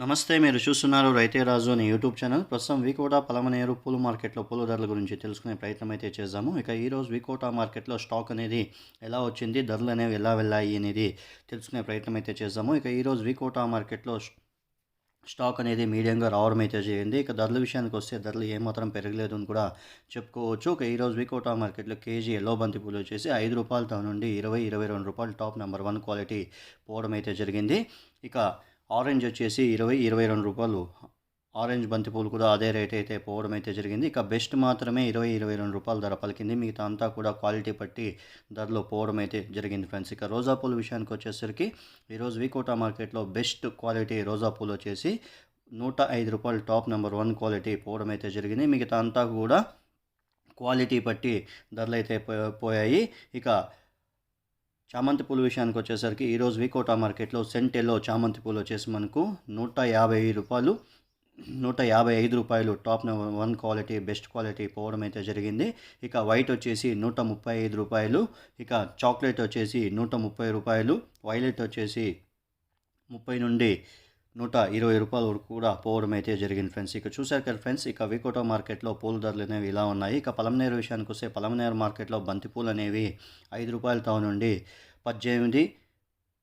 నమస్తే మీరు చూస్తున్నారు రైతే రాజు అనే యూట్యూబ్ ఛానల్. ప్రస్తుతం వికోటా పలమనేరు పూల మార్కెట్లో పూల ధరల గురించి తెలుసుకునే ప్రయత్నం అయితే చేద్దాము. ఇక ఈరోజు వికోటా మార్కెట్లో స్టాక్ అనేది ఎలా వచ్చింది ధరలు అనేవి ఎలా వెళ్ళాయి అనేది తెలుసుకునే ప్రయత్నం అయితే చేద్దాము. ఇక ఈరోజు వికోటా మార్కెట్లో స్టాక్ అనేది మీడియంగా రావడం అయితే చేయండి ఇక ధరల విషయానికి వస్తే ధరలు ఏమాత్రం పెరగలేదు అని కూడా చెప్పుకోవచ్చు. ఒక ఈరోజు వికోటా మార్కెట్లో కేజీ ఎల్లో బంతి పూలు వచ్చేసి ఐదు రూపాయలతో నుండి ఇరవై ఇరవై రెండు రూపాయలు టాప్ నెంబర్ వన్ క్వాలిటీ పోవడం అయితే జరిగింది. ఇక ఆరెంజ్ వచ్చేసి ఇరవై ఇరవై రెండు రూపాయలు. ఆరెంజ్ బంతిపూలు కూడా అదే రేట్ అయితే పోవడం అయితే జరిగింది. ఇక బెస్ట్ మాత్రమే ఇరవై ఇరవై రెండు రూపాయల ధర పలికింది. మిగతా అంతా కూడా క్వాలిటీ బట్టి ధరలో పోవడం అయితే జరిగింది ఫ్రెండ్స్. ఇక రోజా పూల విషయానికి వచ్చేసరికి ఈరోజు వికోటా మార్కెట్లో బెస్ట్ క్వాలిటీ రోజా పూలు వచ్చేసి నూట ఐదు రూపాయలు టాప్ నెంబర్ వన్ క్వాలిటీ పోవడం అయితే జరిగింది. మిగతా అంతా కూడా క్వాలిటీ బట్టి ధరలు అయితే పో- పోయాయి. ఇక చామంతి పూల విషయానికి వచ్చేసరికి ఈరోజు వికోటా మార్కెట్లో సెంటెల్లో చామంతి పూలు వచ్చేసి మనకు నూట యాభై రూపాయలు నూట యాభై ఐదు రూపాయలు. Top one quality best quality పోవడం అయితే జరిగింది. ఇక వైట్ వచ్చేసి నూట ముప్పై ఐదు రూపాయలు ఇక చాక్లెట్ వచ్చేసి నూట ముప్పై రూపాయలు వైలెట్ వచ్చేసి ముప్పై నుండి నూట ఇరవై రూపాయల వరకు కూడా పోవడం అయితే జరిగింది ఫ్రెండ్స్. ఇక చూశారు కదా ఫ్రెండ్స్ ఇక వికోటో మార్కెట్లో పూల ధరలు అనేవి ఇలా ఉన్నాయి. ఇక పలమనేరు విషయానికి వస్తే పలమనేరు మార్కెట్లో బంతిపూలు అనేవి ఐదు రూపాయలతో నుండి పద్దెనిమిది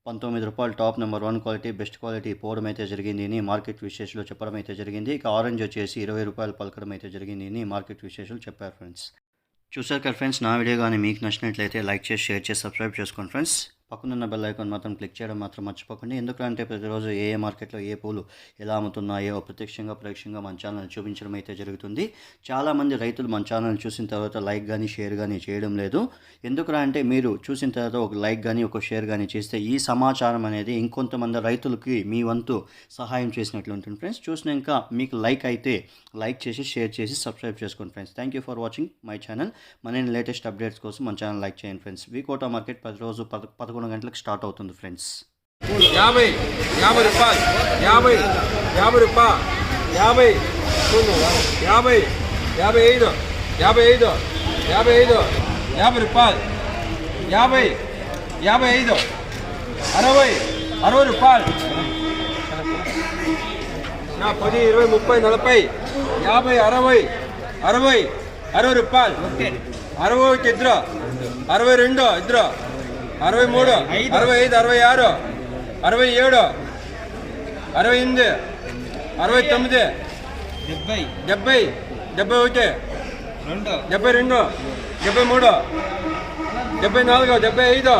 పంతొమ్మిది రూపాయలు top number one quality best quality పోవడం అయితే జరిగింది. అని మార్కెట్ విశేషాలు చెప్పడం అయితే జరిగింది. ఇక ఆరెంజ్ వచ్చేసి ఇరవై రూపాయలు పలకడం అయితే జరిగింది. అని మార్కెట్ విశేషాలు చెప్పారు ఫ్రెండ్స్. చూసారు కదా ఫ్రెండ్స్ నా వీడియో కానీ మీకు నచ్చినట్లయితే లైక్ చేసి షేర్ చేసి సబ్స్క్రైబ్ చేసుకోండి ఫ్రెండ్స్. పక్కనున్న బెల్ ఐకాన్ మాత్రం క్లిక్ చేయడం మాత్రం మర్చిపోకండి. ఎందుకంటే ప్రతిరోజు ఏ ఏ మార్కెట్లో ఏ పూలు ఎలా అమ్ముతున్నాయో ప్రత్యక్షంగా పరోక్షంగా మన ఛానల్ చూపించడం అయితే జరుగుతుంది. చాలామంది రైతులు మన ఛానల్ చూసిన తర్వాత లైక్ కానీ షేర్ కానీ చేయడం లేదు. ఎందుకురా అంటే మీరు చూసిన తర్వాత ఒక లైక్ కానీ ఒక షేర్ కానీ చేస్తే ఈ సమాచారం అనేది ఇంకొంతమంది రైతులకి మీ వంతు సహాయం చేసినట్లు ఉంటుంది ఫ్రెండ్స్ చూసినాక మీకు లైక్ అయితే లైక్ చేసి షేర్ చేసి సబ్స్క్రైబ్ చేసుకోండి friends thank you for watching my channel మన లేటెస్ట్ అప్డేట్స్ కోసం మన ఛానల్ లైక్ చేయండి ఫ్రెండ్స్ వీకోటా మార్కెట్ ప్రతిరోజు పద పదకొండు గంటలకు స్టార్ట్ అవుతుంది ఫ్రెండ్స్. యాభై యాభై రూపాయలు. యాభై యాభై రూపాయలు. యాభై యాభై యాభై ఐదు యాభై ఐదు యాభై ఐదు యాభై రూపాయలు. యాభై యాభై ఐదు అరవై అరవై రూపాయలు. నా పది ఇరవై ముప్పై నలభై యాభై అరవై అరవై అరవై రూపాయలు. అరవై ఒకటి ఇద్దరు అరవై రెండు ఇద్దరు. అరవై మూడు అరవై ఐదు అరవై ఆరు అరవై ఏడు అరవై ఎనిమిది అరవై తొమ్మిది డెబ్బై. డెబ్బై డెబ్బై ఒకటి రెండు. డెబ్బై రెండు డెబ్బై మూడు డెబ్బై నాలుగు డెబ్బై ఐదు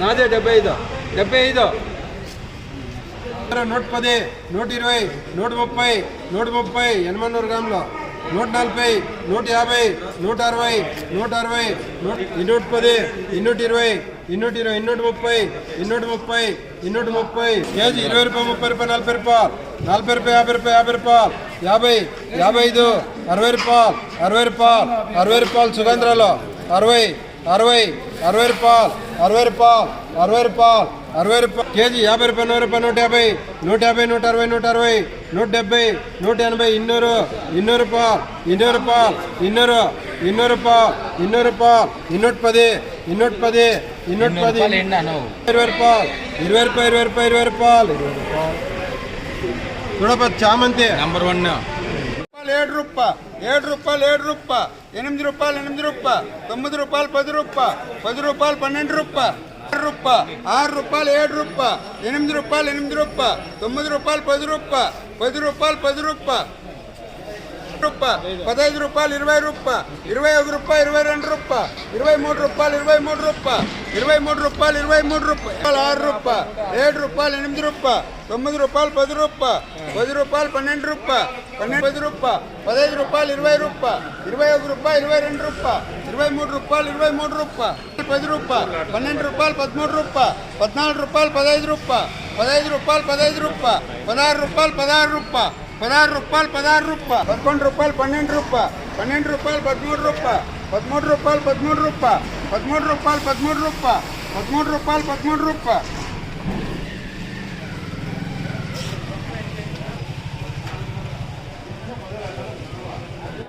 నాదే డెబ్బై ఐదు డెబ్బై ఐదు. నూట పది నూట ఇరవై నూట ముప్పై నూట ముప్పై ఎనభై నూరు గ్రాములు. నూట నలభై నూట యాభై నూట అరవై నూట అరవై నూట ఇన్నూట పది ఇన్నూట ఇరవై ఇన్నూట ఇరవై ఇన్నూట ముప్పై ఇన్నూట ముప్పై ఇన్నూట ముప్పై కేజీ ఇరవై రూపాయలు ముప్పై రూపాయలు నలభై రూపాయలు నలభై రూపాయలు యాభై రూపాయలు యాభై రూపాయలు యాభై యాభై ఐదు అరవై రూపాయలు అరవై రూపాయలు అరవై రూపాయలు సుగంధ్రాలు అరవై అరవై అరవై రూపాయలు అరవై రూపాయలు అరవై రూపాయలు అరవై రూపాయలు కేజీ యాభై రూపాయలు నూరు రూపాయలు నూట యాభై నూట యాభై నూట అరవై నూట అరవై నూట డెబ్బై నూట ఎనభై ఇన్నూరు ఇన్నూరు రూపాయలు ఇన్నూరు రూపాయలు ఇన్నూరు ఇన్నూరు రూపాయలు ఇన్నూరు రూపాయలు ఇన్నూట పది ఇన్నూట పది ఇన్నూట పది ఇరవై రూపాయలు ఇరవై రూపాయలు ఇరవై రూపాయలు ఇరవై రూపాయలు ఇరవై రూపాయలు చూడపతి చామంతి నంబర్ వన్ రూపాయలు ఏడు రూప ఏడు రూపాయలు ఏడు రూప ఎనిమిది రూపాయలు ఎనిమిది రూప తొమ్మిది రూపాయలు పది రూప పది రూపాయలు పన్నెండు రూప ఆరు రూప ఆరు రూపాయలు ఏడు రూప ఎనిమిది రూపాయలు ఎనిమిది రూప తొమ్మిది రూపాయలు పది రూప పది రూపాయలు పది రూప రూప పదహైదు రూపాయలు ఇరవై రూప ఇరవై ఒక రూపాయ ఇరవై రెండు రూప ఇరవై మూడు రూపాయలు ఇరవై మూడు రూప ఇరవై మూడు రూపాయలు ఇరవై మూడు రూపాయలు ఆరు రూప ఏడు రూపాయలు ఎనిమిది రూపాయ తొమ్మిది రూపాయలు పది రూపాయ పది రూపాయలు పన్నెండు రూపాయ పన్నెండు పది రూపాయ పదహైదు రూపాయలు ఇరవై రూపాయ ఇరవై ఒక రూపాయ ఇరవై రెండు రూపాయ ఇరవై మూడు రూపాయలు ఇరవై మూడు రూపాయ పది రూపాయ పన్నెండు రూపాయలు పదమూడు రూపాయ పద్నాలుగు రూపాయలు పదహైదు రూపాయ పదహైదు రూపాయలు పదహైదు రూపాయ పదహారు రూపాయలు పదహారు రూపాయ పదహారు రూపాయలు పదహారు రూపాయ పదకొండు రూపాయలు పన్నెండు రూపాయ పన్నెండు రూపాయలు పదమూడు రూపాయ పదమూడు రూపాయలు పదమూడు రూపాయ పదమూడు రూపాయలు పదమూడు రూపాయ పదమూడు రూపాయలు పదమూడు రూపాయ